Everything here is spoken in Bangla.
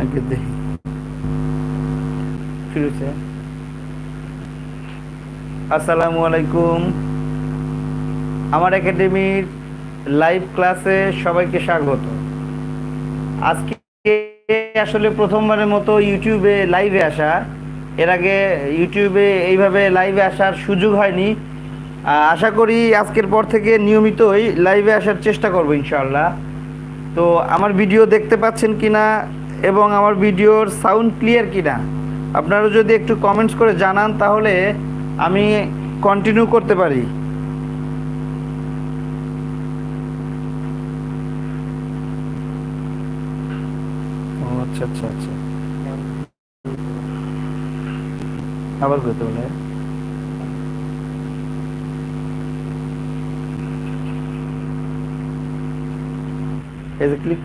আগে দেখি কি হয়েছে আসসালামু আলাইকুম। আমার একাডেমির লাইভ ক্লাসে সবাইকে স্বাগত। আজকে আসলে প্রথমবারের মতো ইউটিউবে লাইভে আসা। এর আগে ইউটিউবে এইভাবে লাইভে আসার সুযোগ হয়নি। আশা করি আজকের পর থেকে নিয়মিতই লাইভে আসার চেষ্টা করব ইনশাল্লাহ তো আমার ভিডিও দেখতে পাচ্ছেন কিনা এবং আমার ভিডিওর সাউন্ড ক্লিয়ার কিনা? আপনারা যদি একটু কমেন্টস করে জানান, তাহলে আমি কন্টিনিউ করতে পারি। আচ্ছা আচ্ছা আচ্ছা। আবার করতে বলে। এই যে ক্লিক